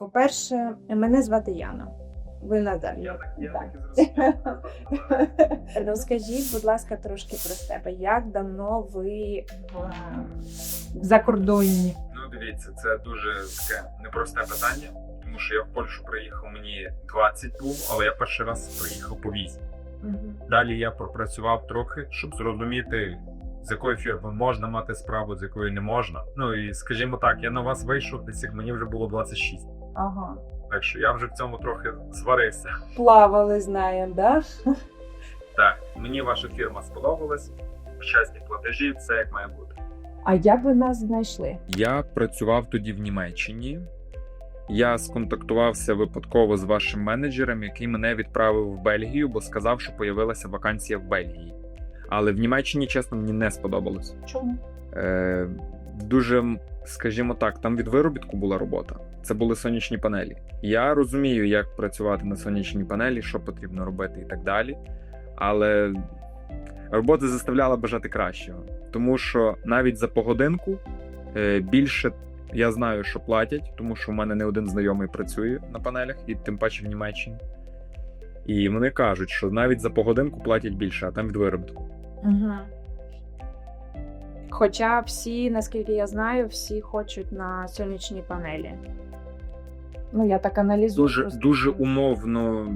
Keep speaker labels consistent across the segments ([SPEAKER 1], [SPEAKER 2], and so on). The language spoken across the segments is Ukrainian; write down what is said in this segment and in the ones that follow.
[SPEAKER 1] По-перше, мене звати Яна. Ви Наталя.
[SPEAKER 2] Я так, я
[SPEAKER 1] Так.
[SPEAKER 2] так і.
[SPEAKER 1] Розкажіть, будь ласка, трошки про себе. Як давно ви в закордонні?
[SPEAKER 2] Ну, дивіться, це дуже таке непросте питання, тому що я в Польщу приїхав, мені 20 був, але я перший раз приїхав по візі. Далі я пропрацював трохи, щоб зрозуміти, з якою фірмою можна мати справу, з якою не можна. Ну і скажімо так, я на вас вийшов, десь як мені вже було 26.
[SPEAKER 1] Ага.
[SPEAKER 2] Так що я вже в цьому трохи зварився.
[SPEAKER 1] Плавали, знаємо, да?
[SPEAKER 2] Так, мені ваша фірма сподобалась. Щасні платежі, все як має бути.
[SPEAKER 1] А як ви нас знайшли?
[SPEAKER 2] Я працював тоді в Німеччині. Я сконтактувався випадково з вашим менеджером, який мене відправив в Бельгію, бо сказав, що появилася вакансія в Бельгії. Але в Німеччині, чесно, мені не сподобалось.
[SPEAKER 1] Чому?
[SPEAKER 2] Е, дуже, скажімо так, там від виробітку була робота. Це були сонячні панелі. Я розумію, як працювати на сонячній панелі, що потрібно робити і так далі. Але робота заставляла бажати кращого. Тому що навіть за погодинку е, більше я знаю, що платять, тому що в мене не один знайомий працює на панелях, і тим паче в Німеччині. І вони кажуть, що навіть за погодинку платять більше, а там від виробітку.
[SPEAKER 1] Угу. Хоча всі, наскільки я знаю, всі хочуть на сонячні панелі. Ну, я так аналізую.
[SPEAKER 2] дуже,
[SPEAKER 1] просто.
[SPEAKER 2] дуже умовно,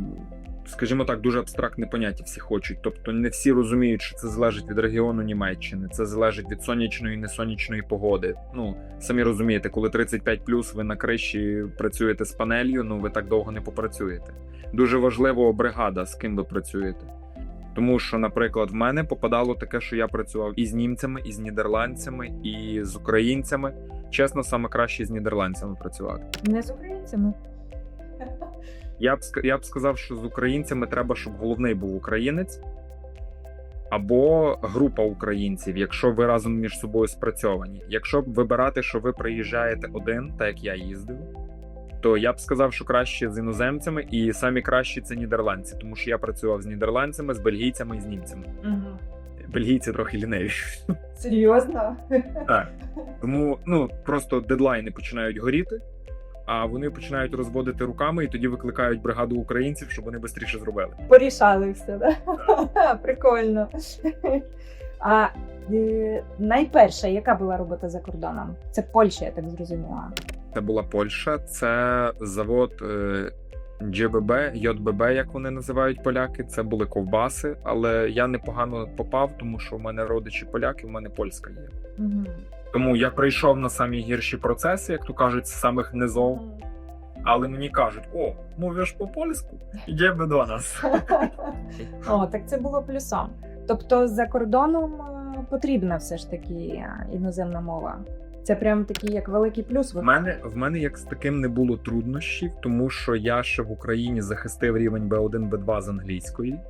[SPEAKER 2] скажімо так, дуже абстрактне поняття всі хочуть. Тобто не всі розуміють, що це залежить від регіону Німеччини, це залежить від сонячної і несонячної погоди. Ну, самі розумієте, коли 35 ви на криші працюєте з панелью, ну ви так довго не попрацюєте. Дуже важливо бригада, з ким ви працюєте. Тому що, наприклад, в мене попадало таке, що я працював і з німцями, і з нідерландцями, і з українцями. Чесно, саме краще з нідерландцями працювати.
[SPEAKER 1] Не з українцями.
[SPEAKER 2] Я б я б сказав, що з українцями треба, щоб головний був українець або група українців, якщо ви разом між собою спрацьовані. Якщо б вибирати, що ви приїжджаєте один, так як я їздив, то я б сказав, що краще з іноземцями, і самі кращі це нідерландці, тому що я працював з нідерландцями, з бельгійцями і з німцями.
[SPEAKER 1] Угу.
[SPEAKER 2] Бельгійці трохи ліниві.
[SPEAKER 1] Серйозно?
[SPEAKER 2] Так. Тому ну просто дедлайни починають горіти, а вони починають розводити руками і тоді викликають бригаду українців, щоб вони швидше зробили.
[SPEAKER 1] Порішали все, да? Прикольно. А е, найперша, яка була робота за кордоном? Це Польща, я так зрозуміла.
[SPEAKER 2] Це була Польща, це завод е, ДЖББ, ЙББ, як вони називають поляки. Це були ковбаси, але я непогано попав, тому що в мене родичі поляки, в мене польська є.
[SPEAKER 1] Угу.
[SPEAKER 2] Тому я прийшов на самі гірші процеси, як то кажуть, з самих низов. Але мені кажуть: о, мовиш по польську, йдемо до нас.
[SPEAKER 1] О, так це було плюсом. Тобто за кордоном е, потрібна все ж таки е, іноземна мова. Це прям такий як великий плюс.
[SPEAKER 2] В мене в мене як з таким не було труднощів, тому що я ще в Україні захистив рівень B1, B2 з англійської,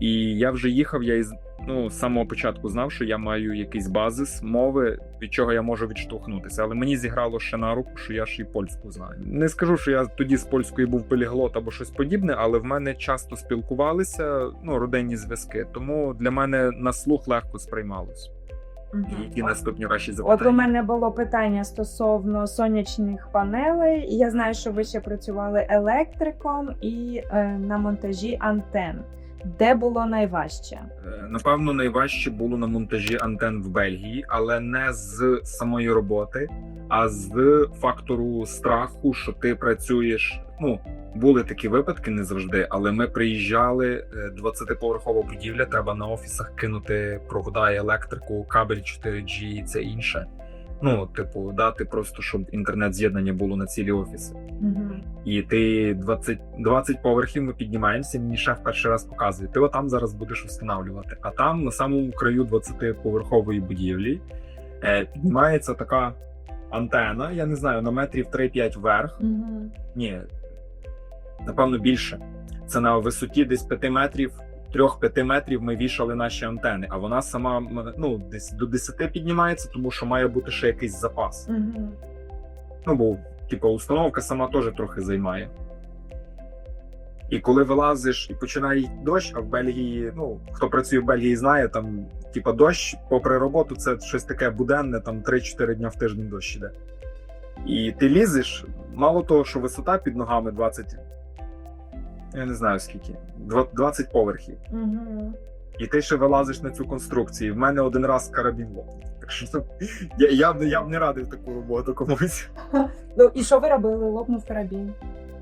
[SPEAKER 2] і я вже їхав. Я із ну з самого початку знав, що я маю якийсь базис мови, від чого я можу відштовхнутися. Але мені зіграло ще на руку, що я ж і польську знаю. Не скажу, що я тоді з польської був поліглот або щось подібне, але в мене часто спілкувалися ну родинні зв'язки. Тому для мене на слух легко сприймалось. Які наступні ваші
[SPEAKER 1] От у мене було питання стосовно сонячних панелей. Я знаю, що ви ще працювали електриком і е, на монтажі антен. Де було найважче?
[SPEAKER 2] Е, Напевно, найважче було на монтажі антен в Бельгії, але не з самої роботи, а з фактору страху, що ти працюєш. Ну, були такі випадки, не завжди, але ми приїжджали 20-поверхова будівля. Треба на офісах кинути провода і електрику, кабель 4G і це інше. Ну, типу, дати просто, щоб інтернет з'єднання було на цілі офіси.
[SPEAKER 1] Угу.
[SPEAKER 2] І ти 20, 20 поверхів ми піднімаємося. Мені шеф перший раз показує. Ти отам зараз будеш встановлювати. А там, на самому краю 20-поверхової будівлі, е, піднімається така антена. Я не знаю, на метрів 3-5 вверх.
[SPEAKER 1] Угу.
[SPEAKER 2] Ні, напевно, більше. Це на висоті десь 5 метрів. 3-5 метрів ми вішали наші антени, а вона сама ну, десь до 10 піднімається, тому що має бути ще якийсь запас.
[SPEAKER 1] Угу.
[SPEAKER 2] Ну, бо, типу, установка сама теж трохи займає. І коли вилазиш і починає дощ, а в Бельгії, ну, хто працює в Бельгії, знає, там, типу, дощ, попри роботу, це щось таке буденне, там 3-4 дня в тиждень дощ іде. І ти лізеш, мало того, що висота під ногами 20. Я не знаю скільки, 20 поверхів.
[SPEAKER 1] Угу.
[SPEAKER 2] І ти ще вилазиш на цю конструкцію. В мене один раз карабін лопнув. Так що я, я, б- я б не радив таку роботу комусь.
[SPEAKER 1] Ну і що ви робили? Лопнув карабін.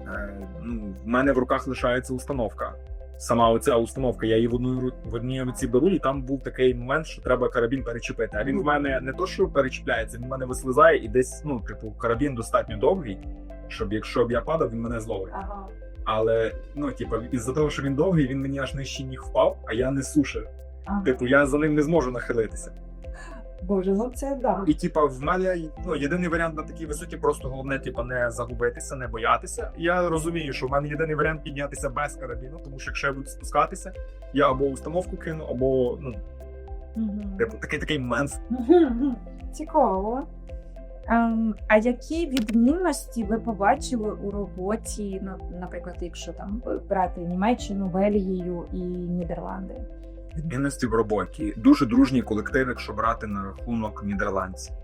[SPEAKER 2] Е, ну, в мене в руках лишається установка. Сама оця установка, я її в одній ру- в одній руці беру, і там був такий момент, що треба карабін перечепити. А він в мене не то, що перечіпляється, він в мене вислизає і десь, ну, типу, карабін достатньо довгий, щоб якщо б я падав, він мене зловить.
[SPEAKER 1] Ага.
[SPEAKER 2] Але ну, типу, із-за того, що він довгий, він мені аж нижче ніг впав, а я несу ще.
[SPEAKER 1] ага.
[SPEAKER 2] Типу, я за ним не зможу нахилитися.
[SPEAKER 1] Боже, ну це да.
[SPEAKER 2] І типа, в мене ну, єдиний варіант на такій висоті, просто головне, типа, не загубитися, не боятися. Я розумію, що в мене єдиний варіант піднятися без карабіну, тому що якщо я буду спускатися, я або установку кину, або ну,
[SPEAKER 1] Мгм.
[SPEAKER 2] типу, такий такий момент.
[SPEAKER 1] Мгм. Цікаво. Ем, а які відмінності ви побачили у роботі, ну, наприклад, якщо там брати Німеччину, Бельгію і Нідерланди?
[SPEAKER 2] Відмінності в роботі. Дуже дружній колектив, якщо брати на рахунок нідерландців.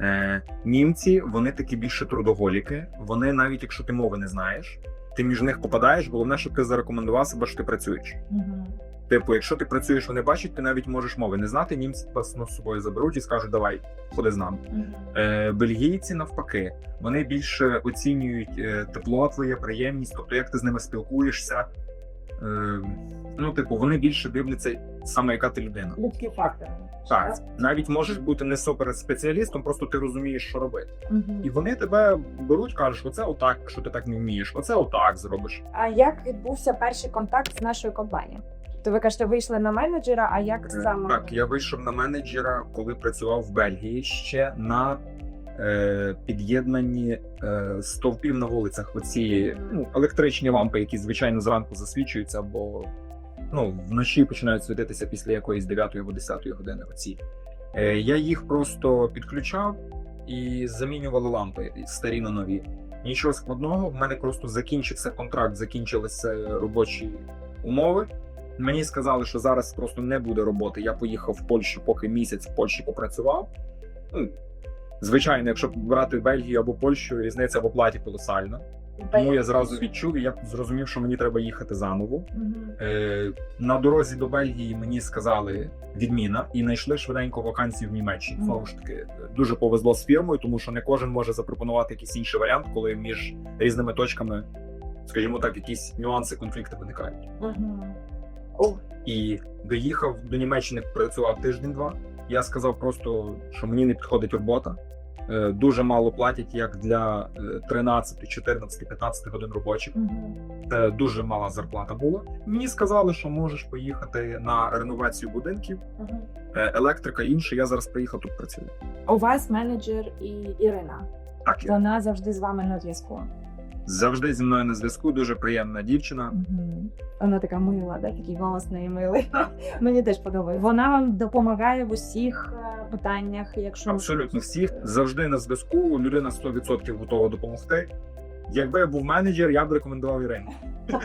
[SPEAKER 2] Е, німці вони такі більше трудоголіки. Вони, навіть якщо ти мови не знаєш, ти між них попадаєш. Головне, щоб ти зарекомендував себе, що ти працюєш.
[SPEAKER 1] Угу.
[SPEAKER 2] Типу, якщо ти працюєш, вони бачать, ти навіть можеш мови не знати. Німці вас ну, з собою заберуть і скажуть, давай, ходи з нами. Е, бельгійці навпаки, вони більше оцінюють е, тепло твоє, приємність, тобто як ти з ними спілкуєшся. Е, ну, типу, вони більше дивляться саме, яка ти людина.
[SPEAKER 1] Людський фактор.
[SPEAKER 2] Так, навіть можеш бути не супер спеціалістом, просто ти розумієш, що робити.
[SPEAKER 1] Угу.
[SPEAKER 2] І вони тебе беруть, кажуть, оце отак, що ти так не вмієш, оце отак зробиш.
[SPEAKER 1] А як відбувся перший контакт з нашою компанією? То ви кажете, вийшли на менеджера, а як
[SPEAKER 2] Е,
[SPEAKER 1] саме?
[SPEAKER 2] Так, я вийшов на менеджера, коли працював в Бельгії ще на е, під'єднанні е, стовпів на вулицях. Оці ну, електричні лампи, які звичайно зранку засвічуються, бо ну, вночі починають світитися після якоїсь 9 або 10 години. Оці. Е, я їх просто підключав і замінювали лампи старі на нові. Нічого складного, в мене просто закінчився контракт, закінчилися робочі умови. Мені сказали, що зараз просто не буде роботи. Я поїхав в Польщу, поки місяць в Польщі попрацював. Ну, звичайно, якщо брати Бельгію або Польщу, різниця в оплаті колосальна. Тому я зразу відчув і я зрозумів, що мені треба їхати заново. Е, на дорозі до Бельгії мені сказали відміна і знайшли швиденько вакансію в Німеччині. Знову ж таки, дуже повезло з фірмою, тому що не кожен може запропонувати якийсь інший варіант, коли між різними точками, скажімо так, якісь нюанси, конфлікти виникають. І доїхав до Німеччини, працював тиждень-два. Я сказав просто, що мені не підходить робота. Е, Дуже мало платять як для е, 13, 14, 15 годин робочих. Це дуже мала зарплата була. Мені сказали, що можеш поїхати на реновацію будинків, е, електрика інше. Я зараз приїхав тут працюю.
[SPEAKER 1] У вас менеджер і Ірина.
[SPEAKER 2] Так
[SPEAKER 1] Вона завжди з вами на зв'язку.
[SPEAKER 2] Завжди зі мною на зв'язку. Дуже приємна дівчина.
[SPEAKER 1] Угу. Вона така мила, да? такий голосний і милий. Мені теж подобається. Вона вам допомагає в усіх е, питаннях, якщо
[SPEAKER 2] Абсолютно всіх завжди на зв'язку. Людина 100% готова допомогти. Якби я був менеджер, я б рекомендував Ірину.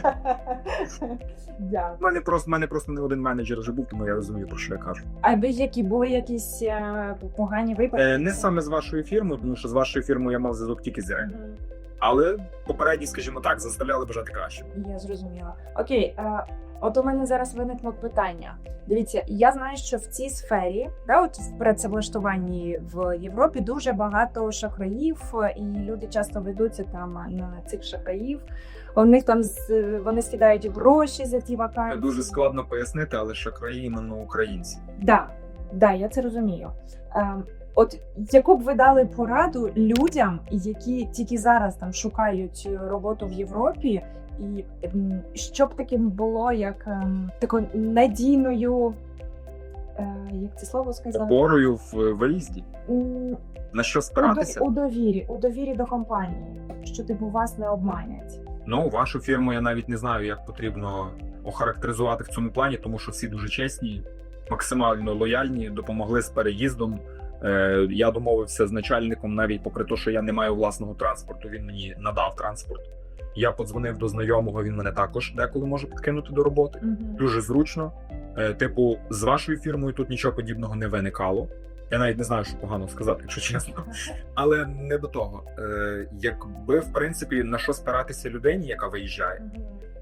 [SPEAKER 1] Дякую.
[SPEAKER 2] У мене просто в мене просто не один менеджер вже був, тому я розумію про що я кажу.
[SPEAKER 1] А ви які були якісь е, погані випадки?
[SPEAKER 2] Е, не саме з вашою фірмою, тому що з вашою фірмою я мав зв'язок тільки з Іриною.
[SPEAKER 1] Мгм.
[SPEAKER 2] Але попередні, скажімо так, заставляли бажати краще.
[SPEAKER 1] Я зрозуміла. Окей, е, от у мене зараз виникло питання. Дивіться, я знаю, що в цій сфері, да, от в працевлаштуванні в Європі дуже багато шахраїв, е, і люди часто ведуться там на цих шахраїв. У них там з- вони скидають гроші за ті
[SPEAKER 2] Це
[SPEAKER 1] вакансії.
[SPEAKER 2] дуже складно пояснити, але шахраї іменно українці.
[SPEAKER 1] Да, да, я це розумію. Ем, от яку б ви дали пораду людям, які тільки зараз там шукають роботу в Європі, і що б таким було як ем, такою надійною, е, як це слово сказати?
[SPEAKER 2] Опорою в виїзді. На що спиратися?
[SPEAKER 1] у довірі, у довірі до компанії, що типу вас не обманять.
[SPEAKER 2] Ну, вашу фірму я навіть не знаю, як потрібно охарактеризувати в цьому плані, тому що всі дуже чесні, максимально лояльні, допомогли з переїздом. Е, я домовився з начальником, навіть попри те, що я не маю власного транспорту, він мені надав транспорт. Я подзвонив до знайомого, він мене також деколи може підкинути до роботи.
[SPEAKER 1] Угу.
[SPEAKER 2] Дуже зручно. Е, типу, з вашою фірмою тут нічого подібного не виникало. Я навіть не знаю, що погано сказати, якщо чесно. Але не до того. Е, якби в принципі на що спиратися людині, яка виїжджає,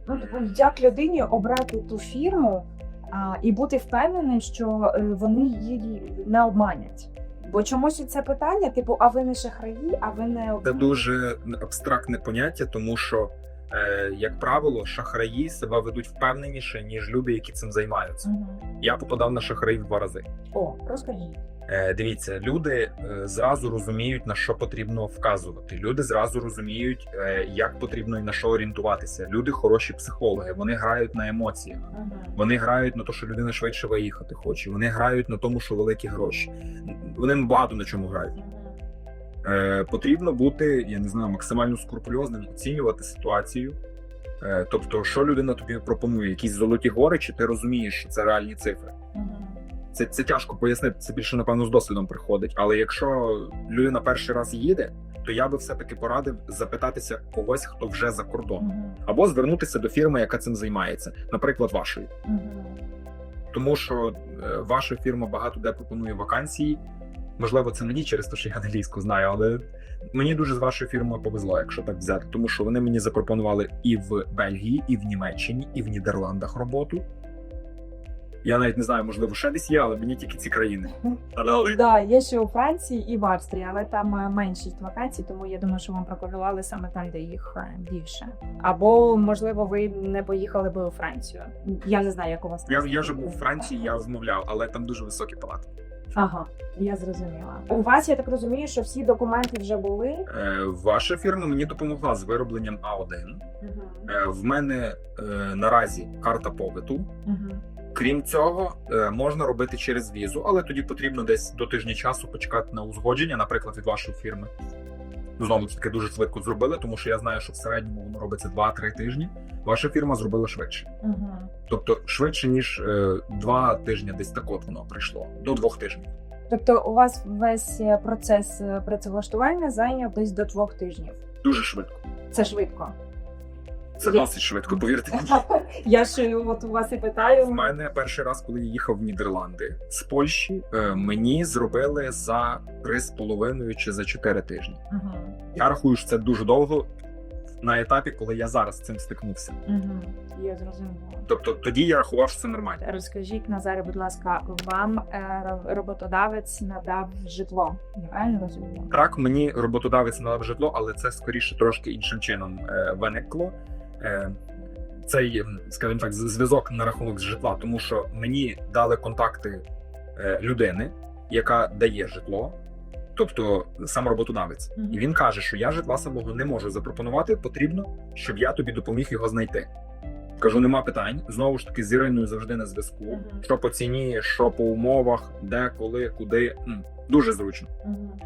[SPEAKER 1] Ну, як людині обрати ту фірму а, і бути впевненим, що вони її не обманять? Бо чомусь це питання, типу, а ви не шахраї, а ви не
[SPEAKER 2] це дуже абстрактне поняття, тому що, як правило, шахраї себе ведуть впевненіше, ніж люди, які цим займаються.
[SPEAKER 1] Мгм.
[SPEAKER 2] Я попадав на шахраїв два рази.
[SPEAKER 1] О, розкажіть.
[SPEAKER 2] Е, Дивіться, люди е, зразу розуміють на що потрібно вказувати. Люди зразу розуміють, е, як потрібно і на що орієнтуватися. Люди хороші психологи. Вони грають на емоціях. Вони грають на те, що людина швидше виїхати хоче. Вони грають на тому, що великі гроші. Вони багато на чому грають. Е, потрібно бути, я не знаю, максимально скрупульозним, оцінювати ситуацію. Е, тобто, що людина тобі пропонує, якісь золоті гори, чи ти розумієш, що це реальні цифри. Це, це тяжко пояснити, це більше, напевно, з досвідом приходить. Але якщо людина перший раз їде, то я би все-таки порадив запитатися когось, хто вже за кордоном, або звернутися до фірми, яка цим займається, наприклад, вашої. Тому що е, ваша фірма багато де пропонує вакансії. Можливо, це мені через те, що я англійську знаю, але мені дуже з вашою фірмою повезло, якщо так взяти. Тому що вони мені запропонували і в Бельгії, і в Німеччині, і в Нідерландах роботу. Я навіть не знаю, можливо, ще десь є, але мені тільки ці країни.
[SPEAKER 1] Да, є ще у Франції і в Австрії, але там е, меншість вакансій, тому я думаю, що вам пропонували саме там, де їх е, більше. Або можливо, ви не поїхали би у Францію. Я не знаю, як у вас
[SPEAKER 2] я, я вже був у Франції, я розмовляв, але там дуже високі палати.
[SPEAKER 1] Ага, я зрозуміла. У вас я так розумію, що всі документи вже були.
[SPEAKER 2] Е, ваша фірма мені допомогла з виробленням А1. Е, в мене е, наразі карта побиту. Крім цього, е, можна робити через візу, але тоді потрібно десь до тижня часу почекати на узгодження, наприклад, від вашої фірми. Знову ж таки, дуже швидко зробили, тому що я знаю, що в середньому воно робиться 2-3 тижні. Ваша фірма зробила швидше.
[SPEAKER 1] Угу.
[SPEAKER 2] Тобто швидше, ніж е, два тижні, десь так от воно прийшло до двох тижнів.
[SPEAKER 1] Тобто, у вас весь е, процес е, працевлаштування зайняв десь до двох тижнів.
[SPEAKER 2] Дуже швидко.
[SPEAKER 1] Це швидко.
[SPEAKER 2] Це
[SPEAKER 1] Я-
[SPEAKER 2] досить швидко, повірте. мені.
[SPEAKER 1] Я ж от у вас і питаю.
[SPEAKER 2] В мене перший раз, коли я їхав в Нідерланди з Польщі, е, мені зробили за 3,5 чи за 4 тижні.
[SPEAKER 1] Угу.
[SPEAKER 2] Я рахую, що це дуже довго на етапі, коли я зараз з цим стикнувся.
[SPEAKER 1] Угу. Я зрозуміла.
[SPEAKER 2] Тобто тоді я рахував, що це нормально.
[SPEAKER 1] Розкажіть, Назаре, будь ласка, вам е, роботодавець надав житло. Я правильно розумію?
[SPEAKER 2] Так, мені роботодавець надав житло, але це скоріше трошки іншим чином е, виникло. Е, цей, скажімо так, зв'язок на рахунок з житла, тому що мені дали контакти людини, яка дає житло, тобто сам роботодавець.
[SPEAKER 1] Мгм.
[SPEAKER 2] І він каже, що я житла самого не можу запропонувати, потрібно, щоб я тобі допоміг його знайти. Кажу, нема питань. Знову ж таки, з Іриною завжди на зв'язку.
[SPEAKER 1] Мгм.
[SPEAKER 2] Що по ціні, що по умовах, де, коли, куди. М, Дуже зручно.
[SPEAKER 1] Угу.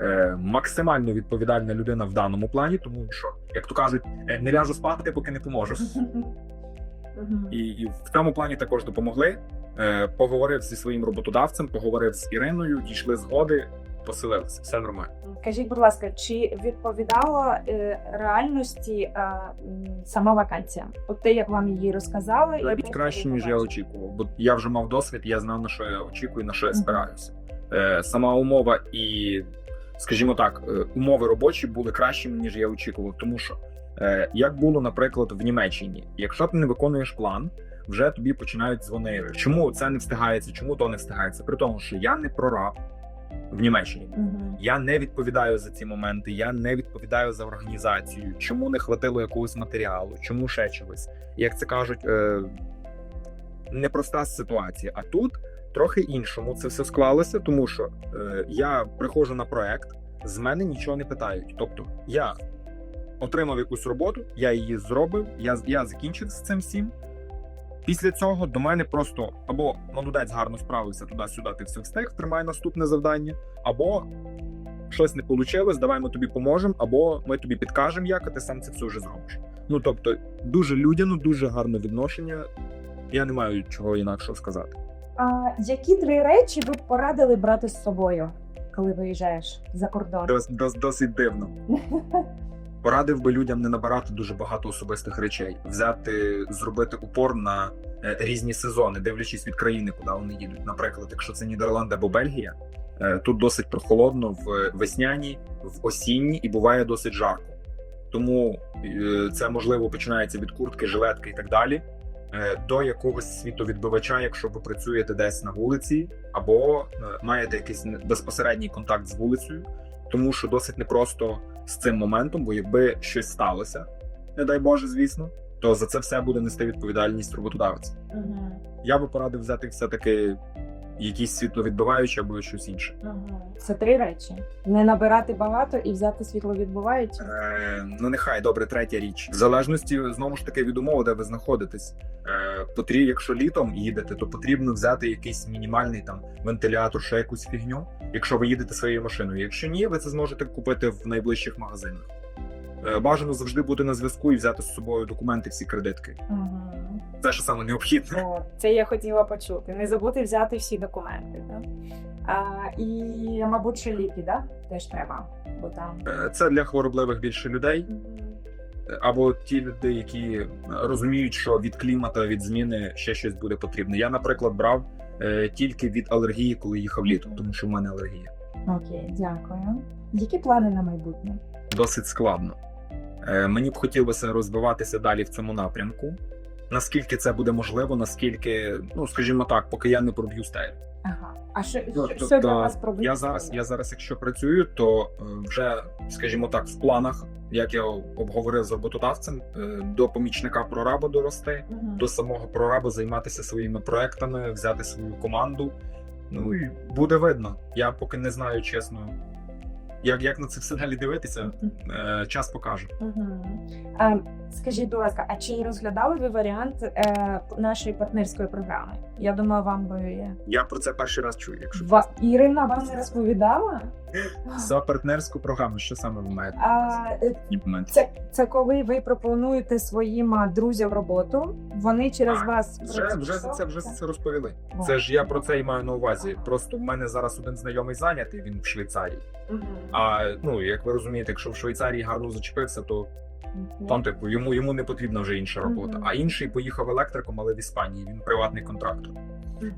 [SPEAKER 2] Е, максимально відповідальна людина в даному плані, тому що, як то кажуть, е, не ляжу спати, поки не поможу. І, і в цьому плані також допомогли. Е, поговорив зі своїм роботодавцем, поговорив з Іриною, дійшли згоди, поселилися. Все нормально.
[SPEAKER 1] Кажіть, будь ласка, чи відповідала е, реальності е, сама вакансія? От те, як вам її розказали, і
[SPEAKER 2] Навіть краще, ніж я очікував, бо я вже мав досвід, я знав на що я очікую, на що я спираюся. Е, сама умова і, скажімо так, е, умови робочі були кращими, ніж я очікував. Тому що, як було, наприклад, в Німеччині, якщо ти не виконуєш план, вже тобі починають дзвонити. Чому це не встигається, чому то не встигається? При тому, що я не прораб в Німеччині.
[SPEAKER 1] Мгм.
[SPEAKER 2] Я не відповідаю за ці моменти, я не відповідаю за організацію. Чому не хватило якогось матеріалу, чому ще чогось? Як це кажуть, е, непроста ситуація. А тут трохи іншому це все склалося, тому що е, я приходжу на проект, з мене нічого не питають. Тобто я отримав якусь роботу, я її зробив, я, я закінчив з цим всім. Після цього до мене просто або молодець гарно справився туди-сюди, ти все встиг, тримай наступне завдання, або щось не вийшло, давай ми тобі поможемо, або ми тобі підкажемо, як а ти сам це все вже зробиш. Ну тобто, дуже людяно, дуже гарне відношення. Я не маю чого інакшого сказати.
[SPEAKER 1] А які три речі ви б порадили брати з собою, коли виїжджаєш за кордон?
[SPEAKER 2] Дос, дос, досить дивно. Порадив би людям не набирати дуже багато особистих речей, взяти, зробити упор на е, різні сезони, дивлячись від країни, куди вони їдуть. Наприклад, якщо це Нідерланди або Бельгія, е, тут досить прохолодно в весняні, в осінні і буває досить жарко. Тому е, це можливо починається від куртки, жилетки і так далі. До якогось світовідбивача, якщо ви працюєте десь на вулиці, або маєте якийсь безпосередній контакт з вулицею, тому що досить непросто з цим моментом, бо якби щось сталося, не дай Боже, звісно, то за це все буде нести відповідальність роботодавця.
[SPEAKER 1] Угу.
[SPEAKER 2] Я би порадив взяти все-таки якісь світловідбиваючі або щось інше.
[SPEAKER 1] Це три речі: не набирати багато і взяти світловідбиваюче.
[SPEAKER 2] Е, ну нехай добре, третя річ. В залежності знову ж таки від умови, де ви знаходитесь. Е, потрібно, якщо літом їдете, то потрібно взяти якийсь мінімальний там вентилятор, ще якусь фігню, якщо ви їдете своєю машиною. Якщо ні, ви це зможете купити в найближчих магазинах. Е, бажано завжди бути на зв'язку і взяти з собою документи, всі кредитки.
[SPEAKER 1] Угу.
[SPEAKER 2] Це ж саме необхідне.
[SPEAKER 1] О, це я хотіла почути. Не забути взяти всі документи. Да? А, і, мабуть, ще ліки, да? теж треба. Бо там.
[SPEAKER 2] Е, Це для хворобливих більше людей. або ті люди, які розуміють, що від клімату, від зміни ще щось буде потрібне. Я, наприклад, брав е, тільки від алергії, коли їхав літом, тому що в мене алергія.
[SPEAKER 1] Окей, дякую. Які плани на майбутнє?
[SPEAKER 2] Досить складно. Е, мені б хотілося розвиватися далі в цьому напрямку. Наскільки це буде можливо, наскільки, ну скажімо так, поки я не проб'ю стелю.
[SPEAKER 1] Ага. А що,
[SPEAKER 2] Ну,
[SPEAKER 1] що,
[SPEAKER 2] тобто,
[SPEAKER 1] що для вас пробити?
[SPEAKER 2] Я зараз, я зараз, якщо працюю, то е, вже, скажімо так, в планах, як я обговорив з роботодавцем, е, до помічника прораба дорости.
[SPEAKER 1] Мгм.
[SPEAKER 2] до самого прораба займатися своїми проектами, взяти свою команду. Ну і буде видно. Я поки не знаю чесно, як, як на це все далі дивитися. Е, час покаже.
[SPEAKER 1] Мгм. Скажіть, будь ласка, а чи розглядали ви варіант е, нашої партнерської програми? Я думаю, вам би
[SPEAKER 2] Я про це перший раз чую. Якщо
[SPEAKER 1] Ва... Ірина вам не розповідала?
[SPEAKER 2] за партнерську програму, що саме ви маєте?
[SPEAKER 1] А, е, це, це коли ви пропонуєте своїм друзям роботу, вони через
[SPEAKER 2] А,
[SPEAKER 1] вас
[SPEAKER 2] Вже, вже за це вже це розповіли.
[SPEAKER 1] О.
[SPEAKER 2] Це ж я про це і маю на увазі. Просто в мене зараз один знайомий зайнятий, він в Швейцарії.
[SPEAKER 1] Мгм.
[SPEAKER 2] А ну як ви розумієте, якщо в Швейцарії гарно зачепився, то. Там, типу, йому йому не потрібна вже інша робота. А інший поїхав електриком, але в Іспанії він приватний контрактор.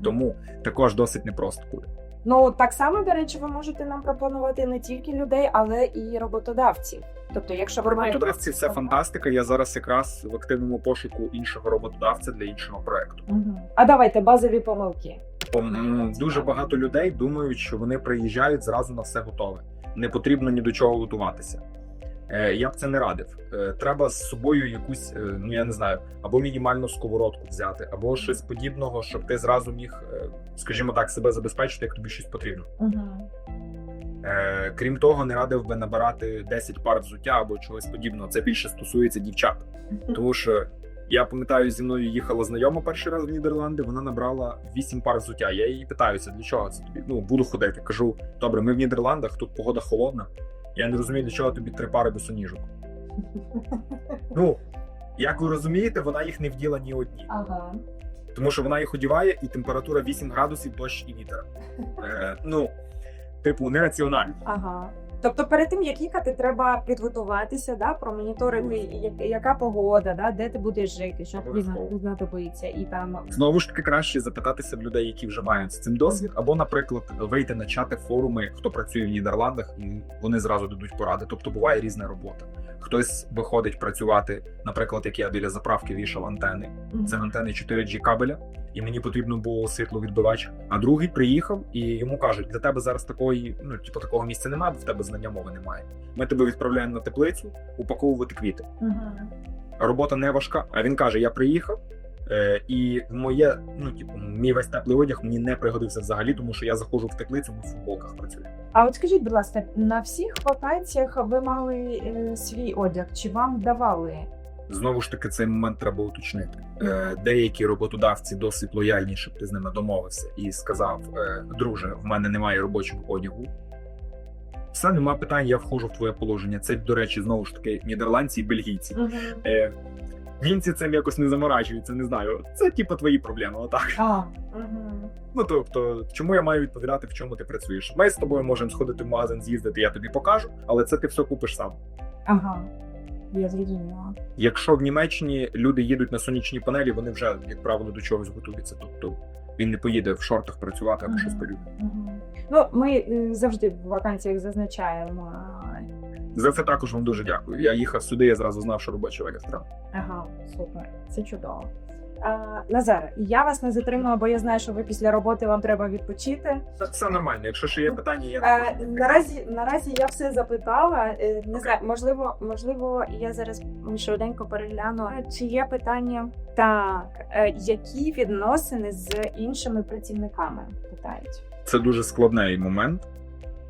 [SPEAKER 2] Тому також досить непросто буде.
[SPEAKER 1] Ну так само, до речі, ви можете нам пропонувати не тільки людей, але і роботодавців. Тобто, якщо ви
[SPEAKER 2] Роботодавці це фантастика. Я зараз якраз в активному пошуку іншого роботодавця для іншого проекту.
[SPEAKER 1] Мгм. А давайте базові помилки.
[SPEAKER 2] Дуже багато людей думають, що вони приїжджають зразу на все готове. Не потрібно ні до чого готуватися. Е, Я б це не радив. Е, Треба з собою якусь, е, ну я не знаю, або мінімальну сковородку взяти, або щось подібного, щоб ти зразу міг, скажімо так, себе забезпечити, як тобі щось потрібно.
[SPEAKER 1] Угу.
[SPEAKER 2] Крім того, не радив би набирати 10 пар взуття або чогось подібного. Це більше стосується дівчат. Тому що я пам'ятаю, зі мною їхала знайома перший раз в Нідерланди. Вона набрала 8 пар взуття. Я її питаюся, для чого це тобі? Ну буду ходити. Кажу, добре, ми в Нідерландах, тут погода холодна. Я не розумію, для чого тобі три пари босоніжок. Ну як ви розумієте, вона їх не вділа ні одні,
[SPEAKER 1] Ага.
[SPEAKER 2] тому що вона їх одіває, і температура 8 градусів, дощ і вітер. Е, ну, типу, нераціонально.
[SPEAKER 1] Ага. Тобто перед тим як їхати, треба підготуватися, да, промоніторити, як яка погода, да, де ти будеш жити, що тобі знадобиться, і там
[SPEAKER 2] Знову ж таки, краще запитатися в людей, які вже мають з цим досвід, або, наприклад, вийти на чати форуми, хто працює в Нідерландах, і вони зразу дадуть поради. Тобто буває різна робота. Хтось виходить працювати, наприклад, як я біля заправки вішав антени. Це антени 4G кабеля, і мені потрібно було світловідбивач. А другий приїхав і йому кажуть: для тебе зараз такої, ну типу такого місця немає, бо в тебе знання мови немає. Ми тебе відправляємо на теплицю, упаковувати квіти.
[SPEAKER 1] Угу.
[SPEAKER 2] Робота не важка. А він каже: Я приїхав. Е, і моє, ну типу, мій весь теплий одяг мені не пригодився взагалі, тому що я заходжу в теплицю, ми в футболках працюю.
[SPEAKER 1] А от скажіть, будь ласка, на всіх вакансіях ви мали е, свій одяг? Чи вам давали?
[SPEAKER 2] Знову ж таки, цей момент треба уточнити. Е, деякі роботодавці досить лояльні, щоб ти з ними домовився і сказав: е, друже, в мене немає робочого одягу. Все, нема питань, я входжу в твоє положення. Це, до речі, знову ж таки, нідерландці і бельгійці.
[SPEAKER 1] Угу.
[SPEAKER 2] Е, німці цим якось не заморачуються, не знаю. Це типу твої проблеми, отак.
[SPEAKER 1] А, угу.
[SPEAKER 2] Ну тобто, чому я маю відповідати, в чому ти працюєш? Ми з тобою можемо сходити в магазин, з'їздити, я тобі покажу, але це ти все купиш сам.
[SPEAKER 1] Ага. Я зрозуміла.
[SPEAKER 2] Якщо в Німеччині люди їдуть на сонячні панелі, вони вже, як правило, до чогось готуються. Тобто він не поїде в шортах працювати або щось подібне.
[SPEAKER 1] Мгм. Ну, ми е, завжди в вакансіях зазначаємо. А,
[SPEAKER 2] За це також вам дуже дякую. Я їхав сюди, я зразу знав, що робочий варіант.
[SPEAKER 1] Ага, супер, це чудово. А, Назар, я вас не затримую, бо я знаю, що ви після роботи вам треба відпочити.
[SPEAKER 2] Все нормально. Якщо ще є питання, я
[SPEAKER 1] Е, наразі, наразі я все запитала. Е, Не знаю, можливо, можливо, я зараз швиденько перегляну. Е, Чи є питання? Так, які відносини з іншими працівниками? Питають.
[SPEAKER 2] це дуже складний момент.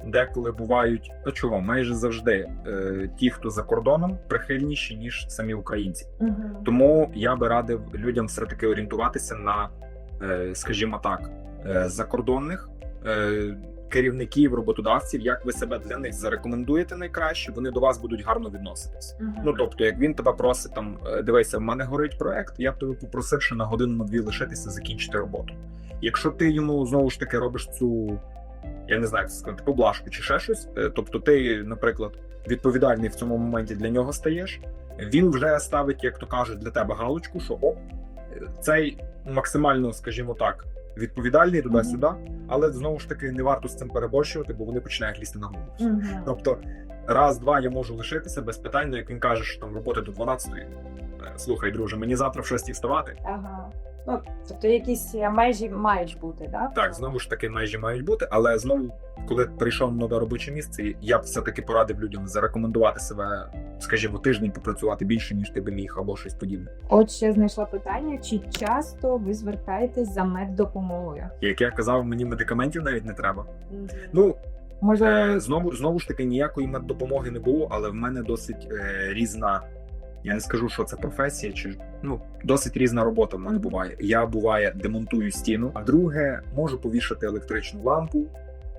[SPEAKER 2] Деколи бувають, а чого, майже завжди е, ті, хто за кордоном, прихильніші, ніж самі українці. Тому я би радив людям все таки орієнтуватися на, е, скажімо так, е, закордонних е, керівників, роботодавців, як ви себе для них зарекомендуєте найкраще, вони до вас будуть гарно відноситись. Ну тобто, як він тебе просить там, е, дивися, в мене горить проект, я б тебе попросив ще на годину на дві лишитися, закінчити роботу. Якщо ти йому знову ж таки робиш цю, я не знаю, як це сказати, поблажку чи ще щось, е, тобто ти, наприклад, відповідальний в цьому моменті для нього стаєш, він вже ставить, як то кажуть, для тебе галочку, що оп, цей максимально, скажімо так, відповідальний туди-сюди, але знову ж таки не варто з цим переборщувати, бо вони починають лізти на голову. Тобто, раз-два я можу лишитися без питань, ну, як він каже, що там роботи до 12-ї. Е, Слухай, друже, мені завтра в 6 вставати.
[SPEAKER 1] Ага. Ну, тобто якісь е, межі мають бути, да?
[SPEAKER 2] Так, знову ж таки, межі мають бути, але знову, коли прийшов на нове робоче місце, я б все-таки порадив людям зарекомендувати себе, скажімо, тиждень попрацювати більше, ніж ти би міг, або щось подібне.
[SPEAKER 1] От ще знайшла питання: чи часто ви звертаєтесь за меддопомогою?
[SPEAKER 2] Як я казав, мені медикаментів навіть не треба. Ну
[SPEAKER 1] Може,
[SPEAKER 2] знову знову ж таки ніякої меддопомоги не було, але в мене досить е, різна. Я не скажу, що це професія, чи ну досить різна робота в мене буває. Я буває демонтую стіну, а друге можу повішати електричну лампу.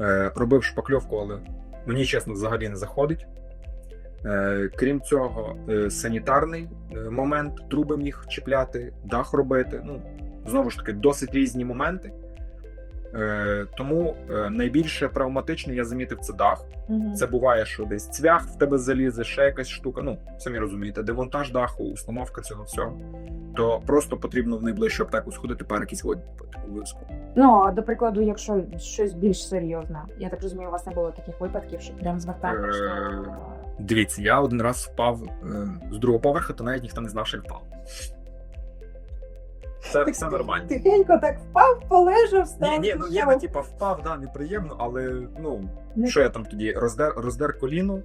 [SPEAKER 2] Е, робив шпакльовку, але мені чесно взагалі не заходить. Е, крім цього, е, санітарний е, момент, труби міг чіпляти, дах робити. Ну знову ж таки, досить різні моменти. Е, тому е, найбільше травматичне я замітив це дах.
[SPEAKER 1] Мгм.
[SPEAKER 2] Це буває, що десь цвях в тебе залізе, ще якась штука. Ну, самі розумієте, демонтаж даху, установка цього всього. То просто потрібно в найближчу аптеку сходити, воді купити обов'язково.
[SPEAKER 1] Ну, а до прикладу, якщо щось більш серйозне, я так розумію, у вас не було таких випадків, що прям звертаєш
[SPEAKER 2] Е. Дивіться, я один раз впав е, з другого поверха, то навіть ніхто не знав, що я впав. Це все нормально.
[SPEAKER 1] Тихенько так впав, полежав, став.
[SPEAKER 2] Ні, ні, ну я би типа впав, да, неприємно, але ну
[SPEAKER 1] Не
[SPEAKER 2] що я там тоді? Роздер, роздер коліно,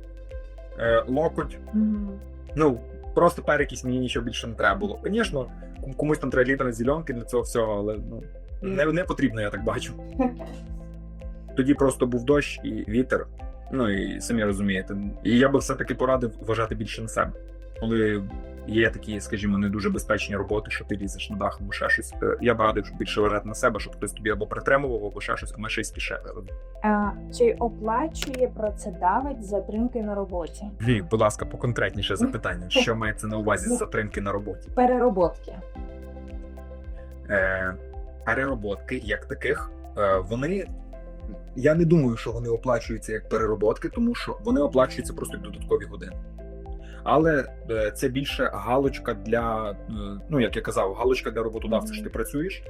[SPEAKER 2] е, локоть.
[SPEAKER 1] Мгм.
[SPEAKER 2] Ну, просто перекись мені нічого більше не треба було. Звісно, комусь там треба літра зеленки для цього всього, але ну, не, не потрібно, я так бачу. Тоді просто був дощ і вітер. Ну і самі розумієте. І я би все-таки порадив вважати більше на себе. Коли є такі, скажімо, не дуже безпечні роботи, що ти лізеш на дах або ще щось. е, Я б радив більше вважати на себе, щоб хтось тобі або притримував, або ще щось, а ми ще й спішили.
[SPEAKER 1] Чи оплачує працедавець затримки на роботі?
[SPEAKER 2] Ві, будь ласка, поконкретніше запитання, що мається на увазі з затримки на роботі?
[SPEAKER 1] Перероботки.
[SPEAKER 2] е, перероботки як таких, е, вони. Я не думаю, що вони оплачуються як перероботки, тому що вони оплачуються просто як додаткові години. Але е, це більше галочка для, е, ну як я казав, галочка для роботодавця, що ти працюєш.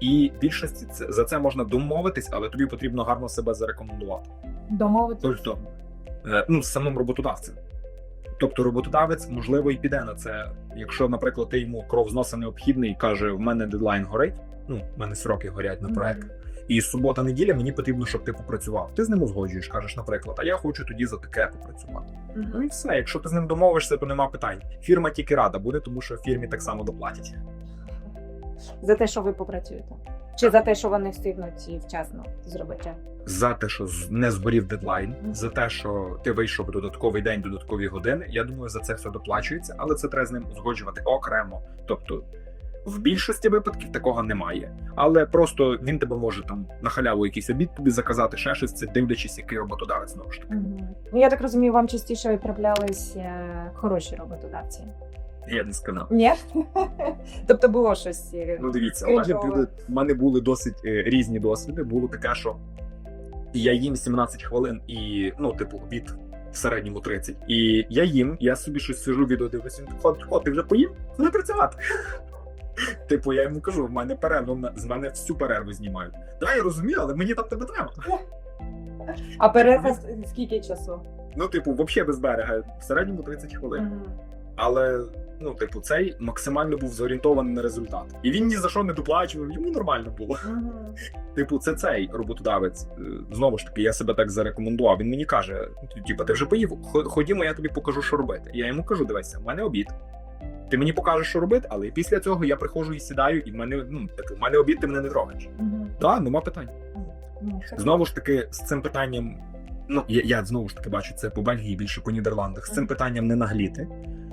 [SPEAKER 2] І більшості це- за це можна домовитись, але тобі потрібно гарно себе зарекомендувати.
[SPEAKER 1] Домовитися.
[SPEAKER 2] Тобто, е, ну, з самим роботодавцем. Тобто роботодавець, можливо, і піде на це. Якщо, наприклад, ти йому кров з носа необхідний і каже, в мене дедлайн горить, ну, в мене сроки горять на проект. І субота-неділя мені потрібно, щоб ти попрацював. Ти з ним узгоджуєш, кажеш, наприклад, а я хочу тоді за таке попрацювати.
[SPEAKER 1] Мгм.
[SPEAKER 2] Ну і все. Якщо ти з ним домовишся, то нема питань. Фірма тільки рада буде, тому що фірмі так само доплатять.
[SPEAKER 1] За те, що ви попрацюєте. Чи за те, що вони встигнуть і вчасно зробити?
[SPEAKER 2] За те, що не зборів дедлайн,
[SPEAKER 1] Мгм.
[SPEAKER 2] за те, що ти вийшов додатковий день, додаткові години. Я думаю, за це все доплачується, але це треба з ним узгоджувати окремо. Тобто, в більшості випадків такого немає. Але просто він тебе може там на халяву якийсь обід тобі заказати, ще щось, це дивлячись, який роботодавець знову ж таки.
[SPEAKER 1] Мгм. Ну, я так розумію, вам частіше траплялись е, хороші роботодавці.
[SPEAKER 2] Я не сказав.
[SPEAKER 1] Ні? тобто було щось. е,
[SPEAKER 2] Ну дивіться, у мене були, в мене були досить е, різні досвіди. Було таке, що я їм 17 хвилин і, ну, типу, обід середньому 30. І я їм, я собі щось сижу, відео дивлюся, він о, ти вже поїв? Куди працювати? Типу, я йому кажу, в мене перерва, з мене всю перерву знімають. Да, я розумію, але мені там тебе треба.
[SPEAKER 1] А перерва скільки часу?
[SPEAKER 2] Ну, типу, взагалі без берега, в середньому 30 хвилин. Але ну, типу, цей максимально був зорієнтований на результат. І він ні за що не доплачував, йому нормально було. Типу, це цей роботодавець. Е, Знову ж таки, я себе так зарекомендував. Він мені каже: типу, ти вже поїв, ходімо, я тобі покажу, що робити. Я йому кажу: дивися, в мене обід. Ти мені покажеш, що робити, але після цього я приходжу і сідаю, і в мене ну так, в мене обід, ти мене не трогаєш. Так, нема питань.
[SPEAKER 1] Ну,
[SPEAKER 2] Знову ж таки, з цим питанням, ну я, я знову ж таки бачу це по Бельгії, більше по Нідерландах. З цим питанням не нагліти.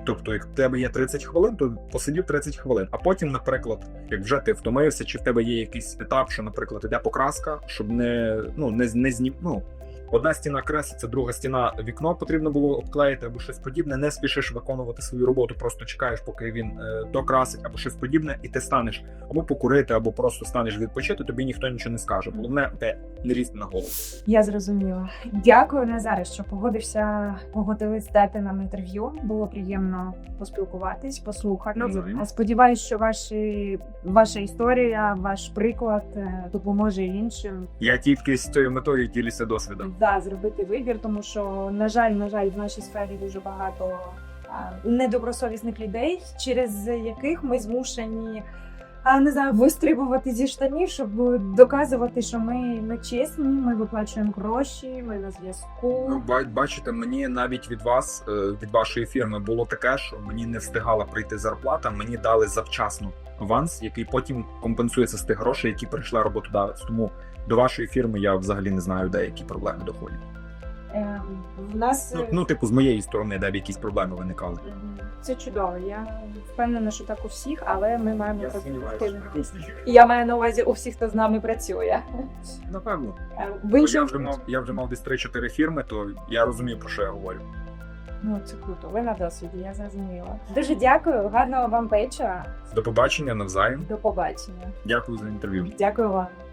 [SPEAKER 2] Тобто, як в тебе є 30 хвилин, то посидів 30 хвилин. А потім, наприклад, як вже ти втомився, чи в тебе є якийсь етап, що, наприклад, іде покраска, щоб не ну не, не знім. Ну, одна стіна креслиться, друга стіна вікно потрібно було обклеїти або щось подібне. Не спішиш виконувати свою роботу, просто чекаєш, поки він е, докрасить або щось подібне, і ти станеш або покурити, або просто станеш відпочити. Тобі ніхто нічого не скаже. Головне, те не різти на голову.
[SPEAKER 1] Я зрозуміла. Дякую Назаре, що погодився погодились дати нам інтерв'ю. Було приємно поспілкуватись, послухати.
[SPEAKER 2] Навзаєм.
[SPEAKER 1] Сподіваюсь, що ваші ваша історія, ваш приклад е, допоможе іншим
[SPEAKER 2] Я тільки з цією метою ділюся досвідом.
[SPEAKER 1] Да, зробити вибір, тому що на жаль, на жаль, в нашій сфері дуже багато недобросовісних людей, через яких ми змушені. А не знаю, вистрибувати зі штанів, щоб доказувати, що ми, ми чесні, ми виплачуємо гроші, ми на зв'язку.
[SPEAKER 2] Ну, Бачите, мені навіть від вас, е, від вашої фірми, було таке, що мені не встигала прийти зарплата. Мені дали завчасно аванс, який потім компенсується з тих грошей, які прийшла роботодавець. Тому до вашої фірми я взагалі не знаю, де які проблеми доходять.
[SPEAKER 1] Е, в нас
[SPEAKER 2] Ну,
[SPEAKER 1] е,
[SPEAKER 2] ну типу, з моєї сторони, де б якісь проблеми виникали.
[SPEAKER 1] це чудово. Я впевнена, що так у всіх, але ми маємо
[SPEAKER 2] Я сумніваюся.
[SPEAKER 1] І Я маю на увазі у всіх, хто з нами працює.
[SPEAKER 2] Напевно.
[SPEAKER 1] Е, В
[SPEAKER 2] Бо Я
[SPEAKER 1] іншому
[SPEAKER 2] вже мав я вже мав десь 3-4 фірми, то я розумію про що я говорю.
[SPEAKER 1] ну це круто. Ви на досвіді, я зрозуміла. Дуже дякую, гарного вам вечора.
[SPEAKER 2] До побачення навзаєм.
[SPEAKER 1] До побачення.
[SPEAKER 2] Дякую за інтерв'ю.
[SPEAKER 1] Дякую вам.